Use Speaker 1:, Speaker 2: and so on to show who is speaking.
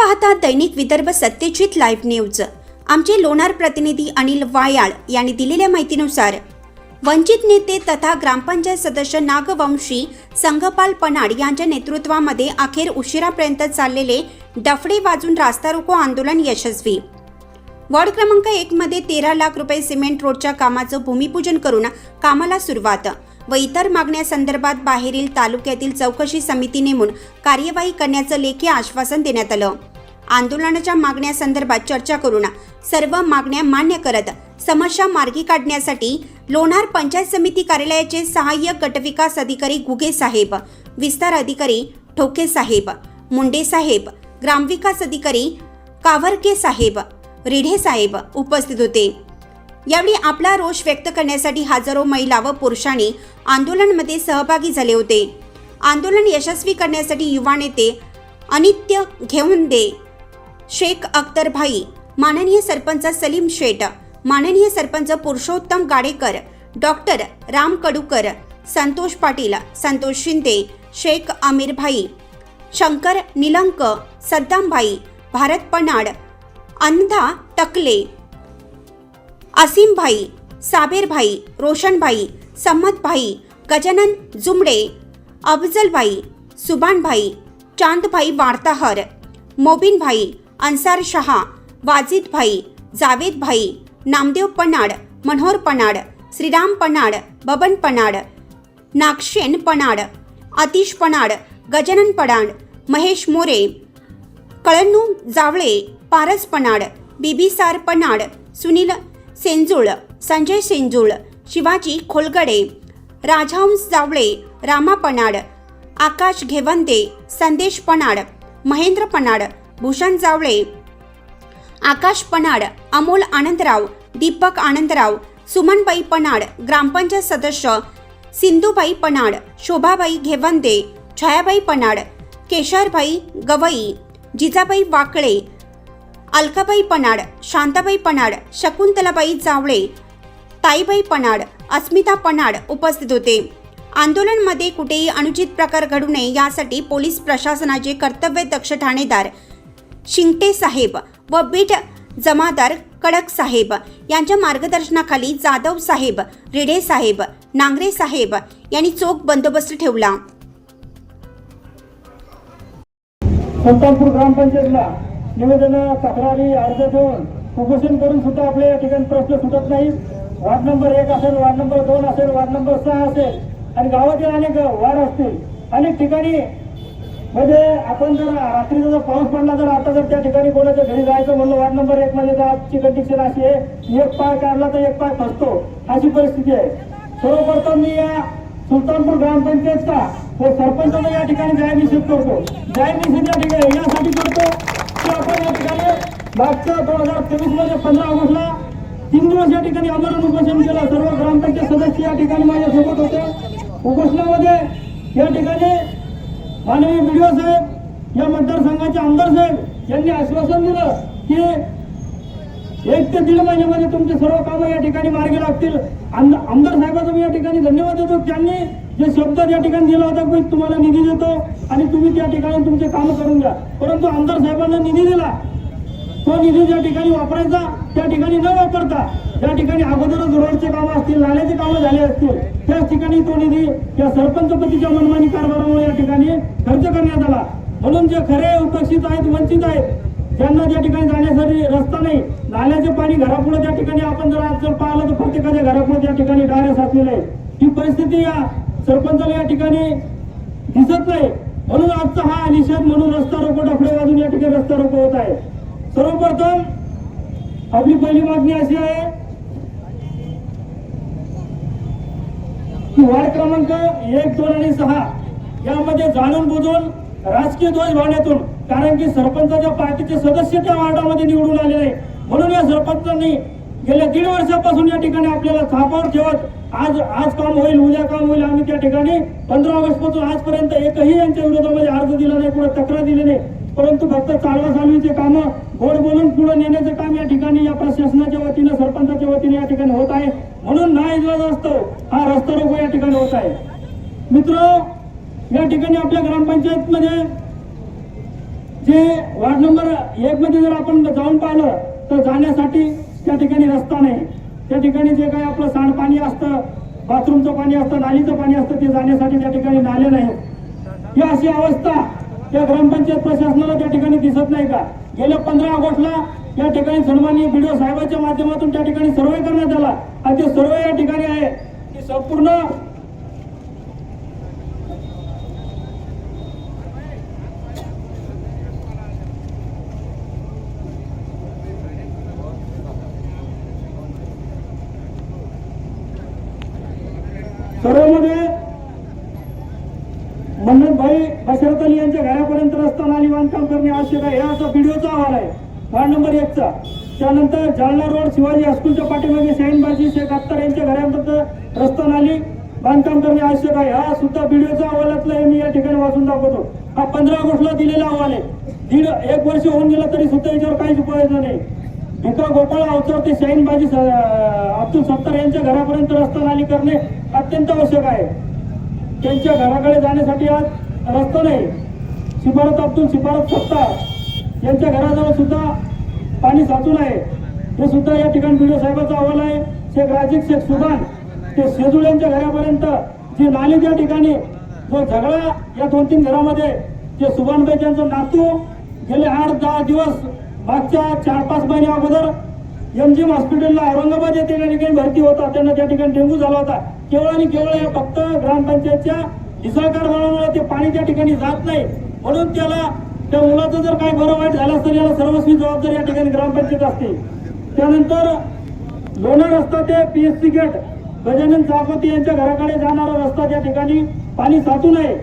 Speaker 1: पाहता दैनिक Vidarbha Satyajit live news. आमचे लोणार प्रतिनिधी अनिल वायाळ यांनी दिलेल्या माहितीनुसार वंचित नेते तथा ग्रामपंचायत सदस्य नागवंशी संघपाल पनाड यांच्या नेतृत्वामध्ये अखेर उशिरापर्यंत चाललेले डफडे वाजून रास्ता रोको आंदोलन यशस्वी. वॉर्ड क्रमांक एक मध्ये तेरा लाख रुपये सिमेंट रोडच्या कामाचं भूमिपूजन करून कामाला सुरुवात व इतर मागण्यासंदर्भात बाहेरील तालुक्यातील चौकशी समिती नेमून कार्यवाही करण्याचं लेखी आश्वासन देण्यात आलं. आंदोलनाच्या मागण्यासंदर्भात चर्चा करून सर्व मागण्या मान्य करत समस्या मार्गी काढण्यासाठी लोणार पंचायत समिती कार्यालयाचे सहाय्यक गटविकास अधिकारी गुगे साहेब विस्तार अधिकारी ठोके साहेब मुंडे साहेब ग्रामविकास अधिकारी कावरके साहेब रिढे साहेब उपस्थित होते. यावेळी आपला रोष व्यक्त करण्यासाठी हजारो महिला व पुरुषांनी आंदोलनमध्ये सहभागी झाले होते. आंदोलन यशस्वी करण्यासाठी युवा नेते अनित्य घेऊन दे. शेख अख्तर भाई माननीय सरपंच सलीम शेठ माननीय सरपंच पुरुषोत्तम गाडेकर डॉक्टर राम कडूकर संतोष पाटील संतोष शिंदे शेख आमिर भाई शंकर निलंक सद्दाम भाई भारत पनाड अन्धा टकले असीमभाई भाई साबेर भाई रोशन भाई सम्मत भाई गजानन जुमडे अफजल भाई सुभान भाई चांद भाई वार्ताहर मोबिन भाई अन्सार शहा वाजिद भाई जावेद भाई नामदेव पनाड मनोहर पनाड श्रीराम पनाड बबन पनाड नागशेन पनाड आतिश पनाड गजानन पनाड महेश मोरे कळन्नू जावळे पारस पनाड बिबिसार पनाड सुनील सेंजुळ संजय सेंजुळ शिवाजी खोलगडे राजहंस जावळे रामा पनाड आकाश घेवंदे संदेश पनाड महेंद्र पनाड भूषण जावळे आकाश पनाड अमोल आनंदराव दीपक आनंदराव सुमनबाई पनाड ग्रामपंचायत सदस्य सिंधुबाई पनाड शोभाबाई घेवंदे छायाबाई पनाड केशरबाई गवई जिजाबाई वाकळे अलकाबाई पनाड शांताबाई पनाड शकुंतलाबाई जावळे ताईबाई पनाड अस्मिता पनाड उपस्थित होते. आंदोलनमध्ये कुठेही अनुचित प्रकार घडू नये यासाठी पोलीस प्रशासनाचे कर्तव्य दक्ष ठाणेदार शिंगटे साहेब व बीट जमादार कडक साहेब यांच्या मार्गदर्शनाखाली जाधव साहेब रेडे साहेब नांगरे साहेब यांनी चोख बंदोबस्त ठेवला.
Speaker 2: सुलतानपूर ग्रामपंचायतला निवेदन तक्रारी अर्ज देऊन उपोषण करून सुद्धा आपल्या या ठिकाणी प्रश्न सुटत नाही. वार्ड नंबर एक असेल वार्ड नंबर दोन असेल वार्ड नंबर सहा असेल आणि गावातील अनेक वार्ड असतील अनेक ठिकाणी म्हणजे आपण जर रात्रीचा जर पाऊस पडला तर आता जर त्या ठिकाणी कोणाच्या घरी जायचं म्हणलं वार्ड नंबर एक मध्ये आजची कंडिशन अशी आहे एक पाय काढला तर एक पाय फसतो. अशी परिस्थिती आहे. सर्वप्रथम मी या सुलतानपूर ग्रामपंचायतचा व सरपंचाला या ठिकाणी जाहीर निषेध करतो. जाहीर निषेध या ठिकाणी यासाठी करतो की आपण या ठिकाणी मागच्या दोन हजार तेवीसमध्ये पंधरा ऑगस्टला तीन दिवस या ठिकाणी आंदोलन उपोषण केलं. सर्व ग्रामपंचायत सदस्य या ठिकाणी माझ्यासोबत होते. उपोषणामध्ये या ठिकाणी माननीय व्हिडिओ साहेब या मतदारसंघाचे आमदार साहेब यांनी आश्वासन दिलं की एक ते दीड महिन्यामध्ये तुमचे सर्व कामं या ठिकाणी मार्गी लागतील. आमदार साहेबांचा मी या ठिकाणी धन्यवाद देतो. त्यांनी जे शब्द या ठिकाणी दिला होता की तुम्हाला निधी देतो आणि तुम्ही त्या ठिकाणी तुमचे कामं करून घ्या. परंतु आमदार साहेबांना निधी दिला. तो निधी ज्या ठिकाणी वापरायचा त्या ठिकाणी न वापरता ज्या ठिकाणी अगोदरच रोडचे कामं असतील नाल्याचे कामं झाले असतील त्याच ठिकाणी तो निधी या सरपंचपतीच्या मनमानी कारभारामुळे या ठिकाणी खर्च करण्यात आला. म्हणून जे खरे उपेक्षित आहेत वंचित आहेत ज्यांना त्या ठिकाणी जाण्यासाठी रस्ता नाही नाल्याचे पाणी घरापुढे त्या ठिकाणी आपण जर आज जर पाहिलं तर प्रत्येकाच्या घरापुढे त्या ठिकाणी डायरेस असलेले आहे. ही परिस्थिती या सरपंचाला या ठिकाणी दिसत नाही. म्हणून आजचा हा निषेध म्हणून रस्ता रोको डफडे वाजून या ठिकाणी रस्ता रोको होत आहे. सर्वप्रथम आपली पहिली मागणी अशी आहे की वार्ड क्रमांक एक दोन आणि सहा यामध्ये जाणून बुजून राजकीय ध्वज भावण्यातून कारण की सरपंचाच्या पार्टीचे सदस्य त्या वार्डामध्ये निवडून आले आहे म्हणून या सरपंचांनी गेल्या दीड वर्षापासून या ठिकाणी आपल्याला थापावर ठेवत आज आज काम होईल उद्या काम होईल आम्ही त्या ठिकाणी पंधरा ऑगस्टपासून आजपर्यंत एकही यांच्या विरोधामध्ये अर्ज दिला नाही कुठे तक्रार दिली नाही. परंतु फक्त चालवा चालवीचे कामं गोड बोलून पुढे नेण्याचं काम या ठिकाणी या प्रशासनाच्या वतीनं सरपंचाच्या वतीने या ठिकाणी होत आहे. म्हणून ना इलाज असतो हा रस्ता रोको या ठिकाणी होत आहे. मित्र या ठिकाणी आपल्या ग्रामपंचायत मध्ये जे वार्ड नंबर एक मध्ये जर आपण जाऊन पाहिलं तर जाण्यासाठी त्या ठिकाणी रस्ता नाही. त्या ठिकाणी जे काही आपलं सांडपाणी असतं बाथरूमचं पाणी असतं नालीचं पाणी असतं ते जाण्यासाठी त्या ठिकाणी नाले नाही ही अशी अवस्था त्या ग्रामपंचायत प्रशासनाला त्या ठिकाणी दिसत नाही का? गेल्या पंधरा ऑगस्टला या ठिकाणी सन्माननीय बीडीओ साहेबांच्या माध्यमातून त्या ठिकाणी सर्वे करण्यात आला. आणि ते सर्वे या ठिकाणी आहे. की संपूर्ण सर्वेमध्ये मन्नतभाई दशरथ अली यांच्या घरापर्यंत रस्ता नाली बांधकाम करणे आवश्यक आहे. हा असा व्हिडिओचा अहवाल आहे. वार्ड नंबर एकचा त्यानंतर जालना रोड शिवाजी हायस्कूलच्या पाठीमागे शाहीनबाजी शेख अत्तर यांच्या घरापर्यंत रस्ता नाली बांधकाम करणे आवश्यक आहे. हा सुद्धा व्हिडिओचा अहवालातला हे मी या ठिकाणी वाचून दाखवतो. हा पंधरा ऑगस्टला दिलेला अहवाल आहे. दीड एक वर्ष होऊन गेलं तरी सुद्धा याच्यावर काहीच उपाययोजना नाही. भिका गोपाळ अवचर ते शाहीनबाजी स- अब्दुल सत्तार यांच्या घरापर्यंत रस्ता नाली करणे अत्यंत आवश्यक आहे. त्यांच्या घराकडे जाण्यासाठी आज रस्ता शिफारत अब्दुल शिफारत सत्तार यांच्या घराजवळ सुद्धा पाणी साचून आहे. हे सुद्धा या ठिकाणी व्हिडिओ साहेबाचा अहवाल आहे. शेख राजीक शेख सुभान ते शेजूळ यांच्या घरापर्यंत जी नाली त्या ठिकाणी जो झगडा या दोन तीन घरामध्ये ते सुभानबाई त्यांचं नातू गेले आठ दहा दिवस मागच्या चार पाच महिने अगोदर एमजीएम हॉस्पिटलला औरंगाबाद येथे त्या ठिकाणी भरती होता. त्यांना त्या ठिकाणी डेंग्यू झाला होता. केवळ आणि केवळ फक्त ग्रामपंचायतच्या हिसाळकार बनवण्यामुळे ते पाणी त्या ठिकाणी जात नाही. म्हणून त्याला त्या मुलाचं जर काही बरं वाईट झालं तर याला सर्वस्वी जबाबदारी या ठिकाणी ग्रामपंचायत असते. त्यानंतर लोणार रस्ता ते पीएससी गेट गजानन चाकोती यांच्या घराकडे जाणारा रस्ता त्या ठिकाणी पाणी साचू नये.